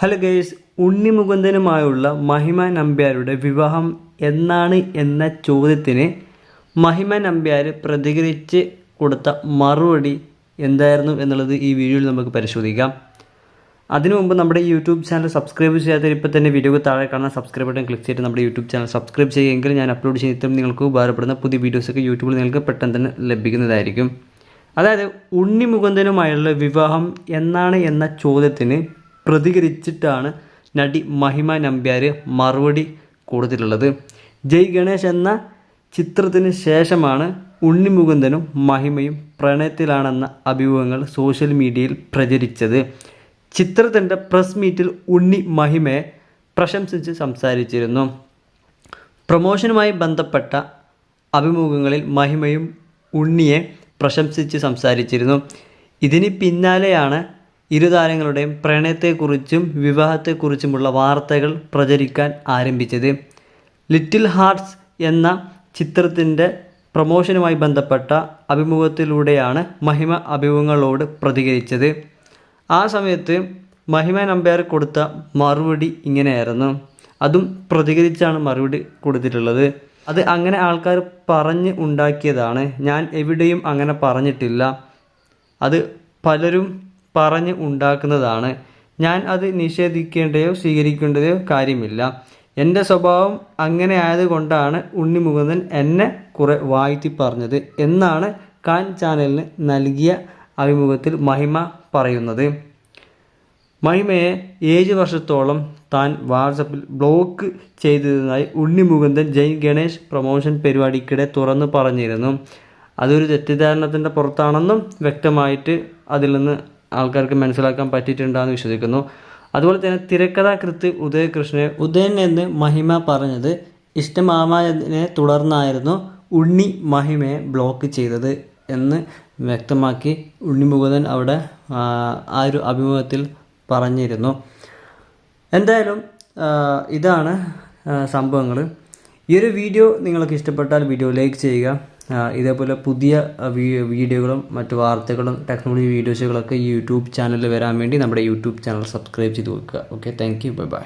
Hello guys ഉണ്ണിമുകുന്ദനുമായുള്ള മഹിമ നമ്പ്യാരുടെ വിവാഹം എന്നാണ് എന്ന ചോദ്യത്തിന് മഹിമ നമ്പ്യാർ പ്രതികരിച്ച് കൊടുത്ത മറുപടി എന്തായിരുന്നു എന്നുള്ളത് ഈ വീഡിയോയിൽ നമുക്ക് പരിശോധിക്കാം. അതിനു മുമ്പ് നമ്മുടെ യൂട്യൂബ് ചാനൽ സബ്സ്ക്രൈബ് ചെയ്യാത്തവർ ഇപ്പോൾ തന്നെ വീഡിയോക്ക് താഴെ കാണുന്ന സബ്സ്ക്രൈബ് ബട്ടൺ ക്ലിക്ക് ചെയ്തിട്ട് നമ്മുടെ യൂട്യൂബ് ചാനൽ സബ്സ്ക്രൈബ് ചെയ്യുമെങ്കിൽ ഞാൻ അപ്ലോഡ് ചെയ്തിട്ടും നിങ്ങൾക്ക് ഉപകാരപ്പെടുന്ന പുതിയ വീഡിയോസൊക്കെ യൂട്യൂബിൽ നിങ്ങൾക്ക് പെട്ടെന്ന് തന്നെ ലഭിക്കുന്നതായിരിക്കും. അതായത് ഉണ്ണി മുകുന്ദനുമായുള്ള വിവാഹം എന്നാണ് എന്ന ചോദ്യത്തിന് പ്രതികരിച്ചിട്ടാണ് നടി മഹിമ നമ്പ്യാർ മറുപടി കൊടുത്തിട്ടുള്ളത്. ജയ് ഗണേഷ് എന്ന ചിത്രത്തിന് ശേഷമാണ് ഉണ്ണി മുകുന്ദനും മഹിമയും പ്രണയത്തിലാണെന്ന അഭിമുഖങ്ങൾ സോഷ്യൽ മീഡിയയിൽ പ്രചരിച്ചത്. ചിത്രത്തിന്റെ പ്രസ് മീറ്റിൽ ഉണ്ണി മഹിമയെ പ്രശംസിച്ച് സംസാരിച്ചിരുന്നു. പ്രൊമോഷനുമായി ബന്ധപ്പെട്ട അഭിമുഖങ്ങളിൽ മഹിമയും ഉണ്ണിയെ പ്രശംസിച്ച് സംസാരിച്ചിരുന്നു. ഇതിന് പിന്നാലെയാണ് ഇരു താരങ്ങളുടെയും പ്രണയത്തെക്കുറിച്ചും വിവാഹത്തെക്കുറിച്ചുമുള്ള വാർത്തകൾ പ്രചരിക്കാൻ ആരംഭിച്ചത്. ലിറ്റിൽ ഹാർട്ട്സ് എന്ന ചിത്രത്തിന്റെ പ്രമോഷനുമായി ബന്ധപ്പെട്ട അഭിമുഖത്തിലൂടെയാണ് മഹിമ അഭിമുഖങ്ങളോട് പ്രതികരിച്ചത്. ആ സമയത്ത് മഹിമ നമ്പ്യാർ കൊടുത്ത മറുപടി ഇങ്ങനെയായിരുന്നു. അതും പ്രതികരിച്ചാണ് മറുപടി കൊടുത്തിട്ടുള്ളത്. അത് അങ്ങനെ ആൾക്കാർ പറഞ്ഞ് ഉണ്ടാക്കിയതാണ്. ഞാൻ എവിടെയും അങ്ങനെ പറഞ്ഞിട്ടില്ല. അത് പലരും പറഞ്ഞ് ഉണ്ടാക്കുന്നതാണ്. ഞാൻ അത് നിഷേധിക്കേണ്ടയോ സ്വീകരിക്കേണ്ടതോ കാര്യമില്ല. എന്റെ സ്വഭാവം അങ്ങനെ ആയതുകൊണ്ടാണ് ഉണ്ണി മുകുന്ദൻ എന്നെ കുറെ വാഴ്ത്തി പറഞ്ഞത് എന്നാണ് കാൻ ചാനലിന് നൽകിയ അഭിമുഖത്തിൽ മഹിമ പറയുന്നത്. മഹിമയെ ഏഴ് വർഷത്തോളം താൻ വാട്സപ്പിൽ ബ്ലോക്ക് ചെയ്തതായി ഉണ്ണി മുകുന്ദൻ ജയ് ഗണേഷ് പ്രൊമോഷൻ പരിപാടിക്കിടെ തുറന്നു പറഞ്ഞിരുന്നു. അതൊരു തെറ്റിദ്ധാരണത്തിന്റെ പുറത്താണെന്നും വ്യക്തമായിട്ട് അതിൽ നിന്ന് ആൾക്കാർക്ക് മനസ്സിലാക്കാൻ പറ്റിയിട്ടുണ്ടെന്ന് വിശ്വസിക്കുന്നു. അതുപോലെ തന്നെ തിരക്കഥാകൃത്ത് ഉദയകൃഷ്ണൻ ഉദയൻ എന്ന് മഹിമ പറഞ്ഞത് ഇഷ്ടമാമായതിനെ തുടർന്നായിരുന്നു ഉണ്ണി മഹിമയെ ബ്ലോക്ക് ചെയ്തത് എന്ന് വ്യക്തമാക്കി ഉണ്ണി മുകുന്ദൻ അവിടെ ആ, ഒരു അഭിമുഖത്തിൽ പറഞ്ഞിരുന്നു. എന്തായാലും ഇതാണ് സംഭവങ്ങൾ ഈ ഒരു വീഡിയോ നിങ്ങൾക്ക് ഇഷ്ടപ്പെട്ടാൽ വീഡിയോ ലൈക്ക് ചെയ്യുക. ഇതേപോലെ പുതിയ വീഡിയോകളും മറ്റു വാർത്തകളും ടെക്നോളജി വീഡിയോസുകളൊക്കെ യൂട്യൂബ് ചാനലിൽ വരാൻ വേണ്ടി നമ്മുടെ യൂട്യൂബ് ചാനൽ സബ്സ്ക്രൈബ് ചെയ്ത് വെക്കുക. Okay thank you bye bye